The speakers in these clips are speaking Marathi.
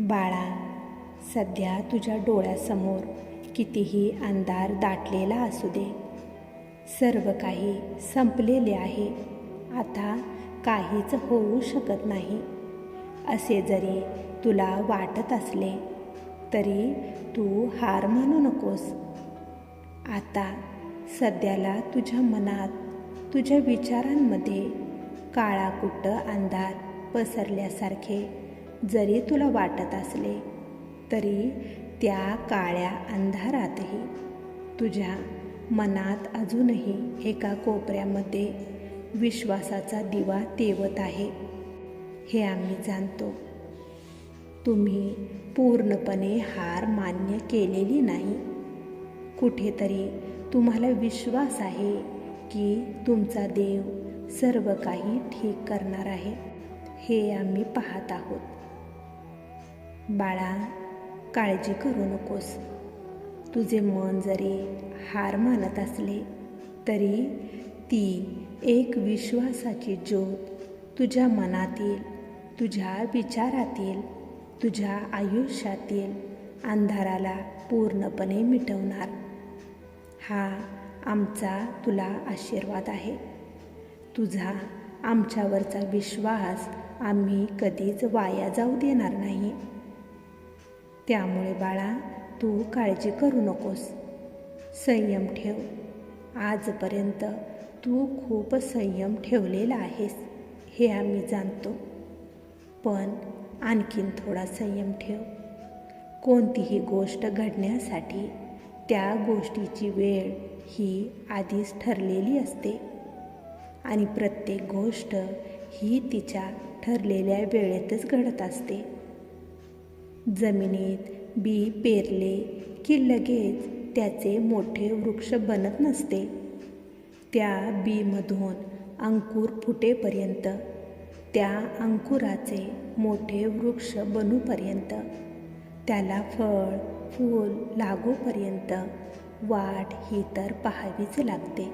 बाळा सध्या तुझ्या डोळ्यासमोर कितीही अंधार दाटलेला असू दे. सर्व काही संपलेले आहे. आता काहीच होऊ शकत नाही. असे जरी तुला वाटत असले तरी तू हार मानू नकोस. आता सध्याला तुझ्या मनात तुझ्या विचारांमध्ये काळाकुट्ट अंधार पसरल्यासारखे जरी तुला वाटत असले तरी त्या काळ्या अंधारातही तुझ्या मनात अजूनही एका कोपऱ्यामध्ये विश्वासाचा दिवा तेवत आहे. हे आम्ही जाणतो. तुम्ही पूर्णपणे हार मान्य केलेली नाही. कुठेतरी तुम्हाला विश्वास आहे की तुमचा देव सर्व काही ठीक करणार आहे. हे आम्ही पाहत आहोत. बाळा काळजी करू नकोस. तुझे मन जरी हार मानत असले तरी ती एक विश्वासाची ज्योत तुझ्या मनातील तुझ्या विचारातील तुझ्या आयुष्यातील अंधाराला पूर्णपणे मिटवणार. हा आमचा तुला आशीर्वाद आहे. तुझा आमच्यावरचा विश्वास आम्ही कधीच वाया जाऊ देणार नाही. त्यामुळे बाळा तू काळजी करू नकोस. संयम ठेव. आजपर्यंत तू खूप संयम ठेवलेला आहेस हे आम्ही जाणतो. पण आणखीन थोडा संयम ठेव. कोणतीही गोष्ट घडण्यासाठी त्या गोष्टीची वेळ ही आधीच ठरलेली असते. आणि प्रत्येक गोष्ट ही तिच्या ठरलेल्या वेळेतच घडत असते. जमिनीत बी पेरले की लगेच त्याचे मोठे वृक्ष बनत नसते. त्या बीमधून अंकुर फुटेपर्यंत त्या अंकुराचे मोठे वृक्ष बनूपर्यंत त्याला फळ फूल लागूपर्यंत वाट ही तर पाहावीच लागते.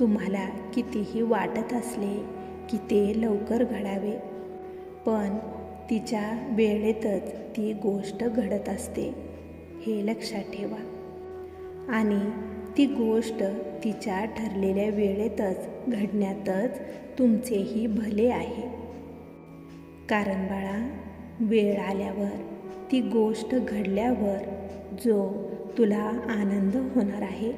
तुम्हाला कितीही वाटत असले की ते लवकर घडावे पण तिच्या वेळेतच ती गोष्ट घडत असते हे लक्षात ठेवा. आणि ती गोष्ट तिच्या ठरलेल्या वेळेतच घडण्यातच तुमचेही भले आहे. कारण बाळा वेळ आल्यावर ती गोष्ट घडल्यावर जो तुला आनंद होणार आहे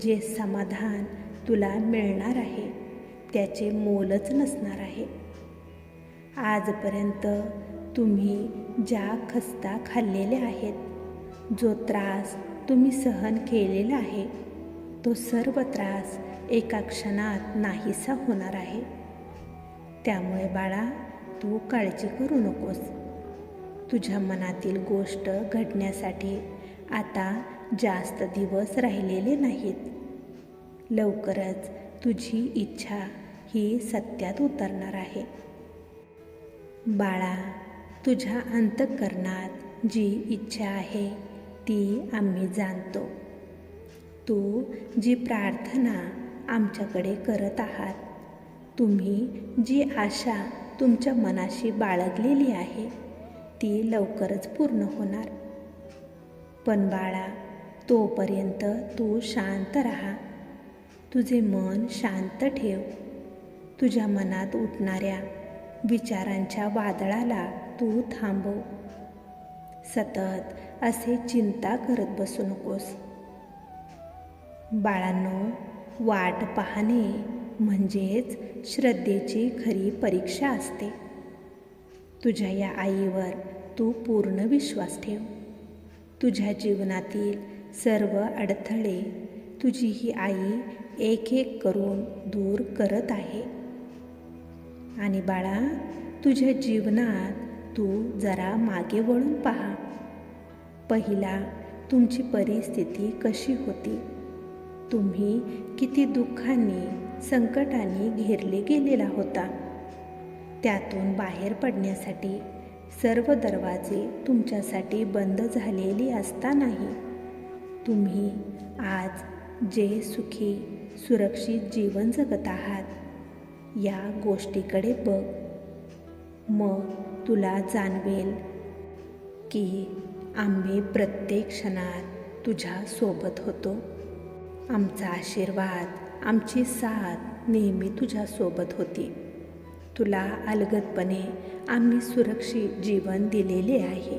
जे समाधान तुला मिळणार आहे त्याचे मोलच नसणार आहे. आजपर्यंत तुम्ही ज्या खस्ता खाल्लेल्या आहेत जो त्रास तुम्ही सहन केलेला आहे तो सर्व त्रास एका क्षणात नाहीसा होणार आहे. त्यामुळे बाळा तू काळजी करू नकोस. तुझ्या मनातील गोष्ट घडण्यासाठी आता जास्त दिवस राहिलेले नाहीत. लवकरच तुझी इच्छा ही सत्यात उतरणार आहे. बाळा तुझ्या अंतःकरणात जी इच्छा आहे ती आम्ही जाणतो. तू जी प्रार्थना आमच्याकडे करत आहात तुम्ही जी आशा तुमच्या मनाशी बाळगलेली आहे ती लवकरच पूर्ण होणार. पण बाळा तोपर्यंत तू शांत राहा. तुझे मन शांत ठेव. तुझ्या मनात उठणाऱ्या विचारांच्या वादळाला तू थांबव. सतत असे चिंता करत बसू नकोस. बाळांनो वाट पाहणे म्हणजेच श्रद्धेची खरी परीक्षा असते. तुझ्या या आईवर तू पूर्ण विश्वास ठेव. तुझ्या जीवनातील सर्व अडथळे तुझी ही आई एक एक करून दूर करत आहे. आणि बाळा तुझ्या जीवनात तू जरा मागे वळून पहा. पहिला तुमची परिस्थिती कशी होती? तुम्ही किती दुःखांनी संकटांनी घेरले गेलेला होता. त्यातून बाहेर पडण्यासाठी सर्व दरवाजे तुमच्यासाठी बंद झालेली असतानाही तुम्ही आज जे सुखी सुरक्षित जीवन जगत आहात या गोष्टीकडे बघ. मग तुला जाणवेल की आम्ही प्रत्येक क्षणात तुझ्या सोबत होतो. आमचा आशीर्वाद आमची साथ नेहमी तुझ्यासोबत होती. तुला अलगदपणे आम्ही सुरक्षित जीवन दिलेले आहे.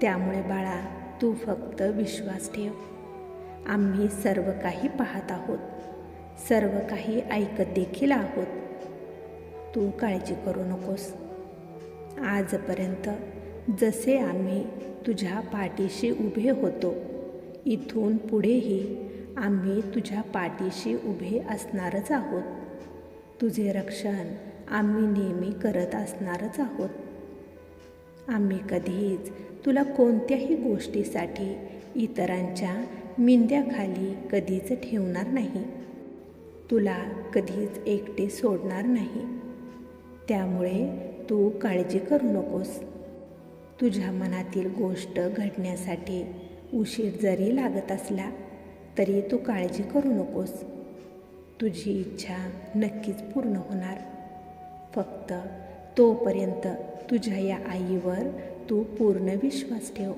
त्यामुळे बाळा तू फक्त विश्वास ठेव. आम्ही सर्व काही पाहत आहोत. सर्व काही ऐकत देखील आहोत. तू काळजी करू नकोस. आजपर्यंत जसे आम्ही तुझ्या पाठीशी उभे होतो इथून पुढेही आम्ही तुझ्या पाठीशी उभे असणारच आहोत. तुझे रक्षण आम्ही नेहमी करत असणारच आहोत. आम्ही कधीच तुला कोणत्याही गोष्टीसाठी इतरांच्या मिंद्याखाली कधीच ठेवणार नाही. तुला कधीच एकटे सोडणार नाही. त्यामुळे तू काळजी करू नकोस. तुझ्या मनातील गोष्ट घडण्यासाठी उशीर जरी लागत असला तरी तू काळजी करू नकोस. तुझी इच्छा नक्कीच पूर्ण होणार. फक्त तोपर्यंत तुझ्या या आईवर तू पूर्ण विश्वास ठेव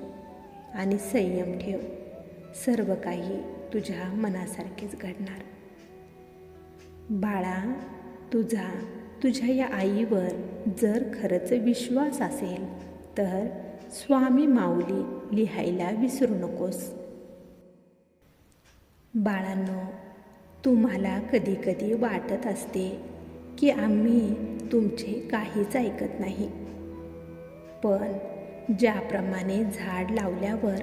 आणि संयम ठेव. सर्व काही तुझ्या मनासारखेच घडणार. बाळा तुझा तुझ्या या आईवर जर खरंच विश्वास असेल तर स्वामी माऊली लिहायला विसरू नकोस. बाळांनो तुम्हाला कधीकधी वाटत असते की आम्ही तुमचे काहीच ऐकत नाही. पण ज्याप्रमाणे झाड लावल्यावर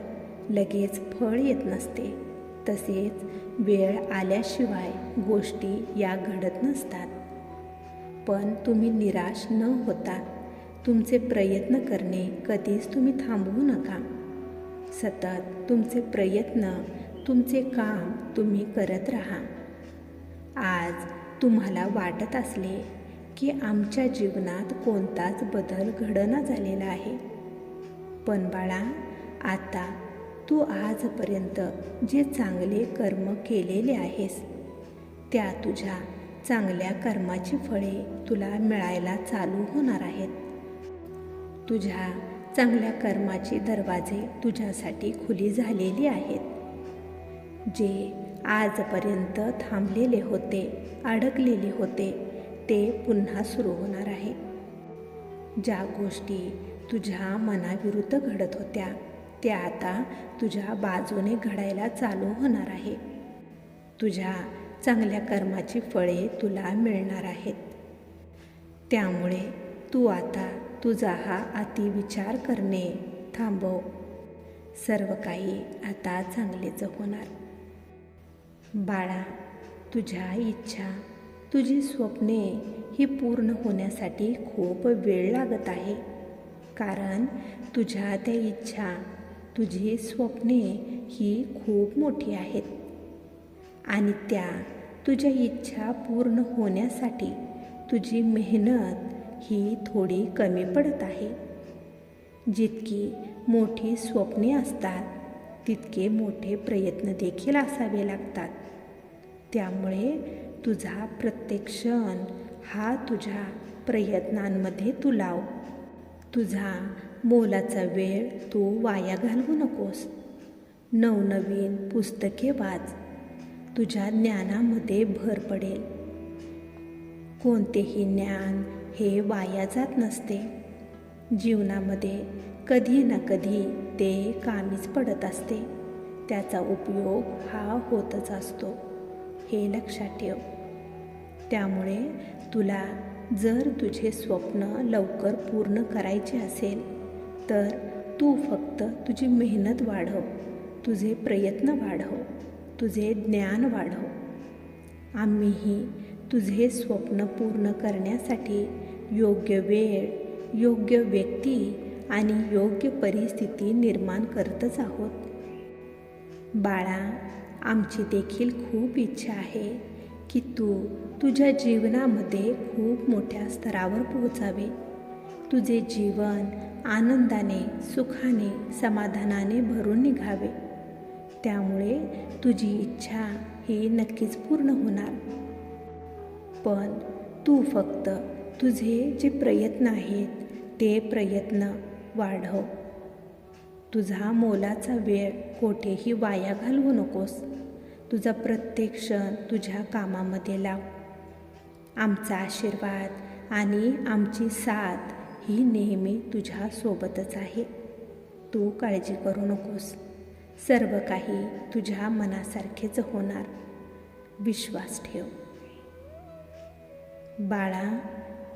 लगेच फळ येत नसते तसेच वेळ आल्याशिवाय गोष्टी या घडत नसतात. पण तुम्ही निराश न होता तुमचे प्रयत्न करणे कधीच तुम्ही थांबवू नका. सतत तुमचे प्रयत्न तुमचे काम तुम्ही करत राहा. आज तुम्हाला वाटत असले की आमच्या जीवनात कोणताच बदल घडना झालेला आहे. पण बाळा आता तू आजपर्यंत जे चांगले कर्म केलेले आहेस त्या तुझ्या चांगल्या कर्माची फळे तुला मिळायला चालू होणार आहेत. तुझ्या चांगल्या कर्माचे दरवाजे तुझ्यासाठी खुली झालेली आहेत. जे आजपर्यंत थांबलेले होते अडकलेले होते ते पुन्हा सुरू होणार आहे. ज्या गोष्टी तुझ्या मनाविरुद्ध घडत होत्या ते आता तुझ्या बाजूने घडायला चालू होणार आहे. तुझ्या चांगल्या कर्माची फळे तुला मिळणार आहेत. त्यामुळे तू आता तुझा हा अतिविचार करणे थांबव. सर्व काही आता चांगलेच होणार. बाळा तुझ्या इच्छा तुझी स्वप्ने ही पूर्ण होण्यासाठी खूप वेळ लागत आहे. कारण तुझ्या त्या इच्छा तुझी स्वप्ने ही खूप मोठी आहेत. आणि त्या तुझ्या इच्छा पूर्ण होण्यासाठी तुझी मेहनत ही थोडी कमी पडत आहे. जितकी मोठी स्वप्ने असतात तितके मोठे प्रयत्न देखील असावे लागतात. त्यामुळे तुझा प्रत्येक क्षण हा तुझ्या प्रयत्नांमध्ये तू लाव तुझा मोलाचा वेळ तू वाया घालवू नकोस. नवनवीन पुस्तके वाच. तुझ्या ज्ञानामध्ये भर पडेल. कोणतेही ज्ञान हे वाया जात नसते. जीवनामध्ये कधी ना कधी ते कामीच पडत असते. त्याचा उपयोग हा होतच असतो. हे लक्षात ठेव. त्यामुळे तुला जर तुझे स्वप्न लवकर पूर्ण करायचे असेल तर तू फक्त तुझी मेहनत वाढव तुझे प्रयत्न वाढव तुझे ज्ञान वाढव. आम्हीही तुझे स्वप्न पूर्ण करण्यासाठी योग्य वेळ योग्य व्यक्ती आणि योग्य परिस्थिती निर्माण करतच आहोत. बाळा आमची देखील खूप इच्छा आहे की तू तुझ्या जीवनामध्ये खूप मोठ्या स्तरावर पोहोचावे. तुझे जीवन आनंदाने सुखाने समाधानाने भरून निघावे. त्यामुळे तुझी इच्छा ही नक्कीच पूर्ण होणार. पण तू फक्त तुझे जे प्रयत्न आहेत ते प्रयत्न वाढव. तुझा मोलाचा वेळ कोठेही वाया घालवू नकोस. तुझा प्रत्येक क्षण तुझ्या कामामध्ये लाव. आमचा आशीर्वाद आणि आमची साथ ही नेहमी तुझ्यासोबतच आहे. तू काळजी करू नकोस. सर्व काही तुझ्या मनासारखेच होणार. विश्वास ठेव. बाळा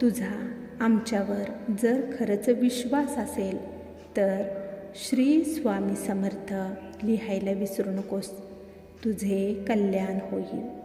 तुझा आमच्यावर जर खरंच विश्वास असेल तर श्री स्वामी समर्थ लिहायला विसरू नकोस. तुझे कल्याण होईल.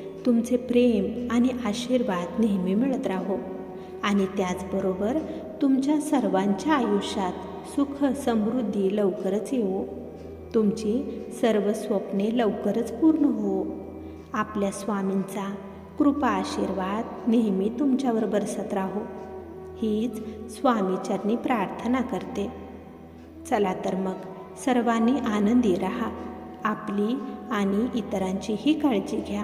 तुमचे प्रेम आणि आशीर्वाद नेहमी मिळत राहो. आणि त्याचबरोबर तुमच्या सर्वांच्या आयुष्यात सुख समृद्धी लवकरच येवो. तुमची सर्व स्वप्ने लवकरच पूर्ण हो आपल्या स्वामींचा कृपा आशीर्वाद नेहमी तुमच्यावर बरसत राहो. हीच स्वामीचरणी प्रार्थना करते. चला तर मग सर्वांनी आनंदी राहा. आपली आणि इतरांचीही काळजी घ्या.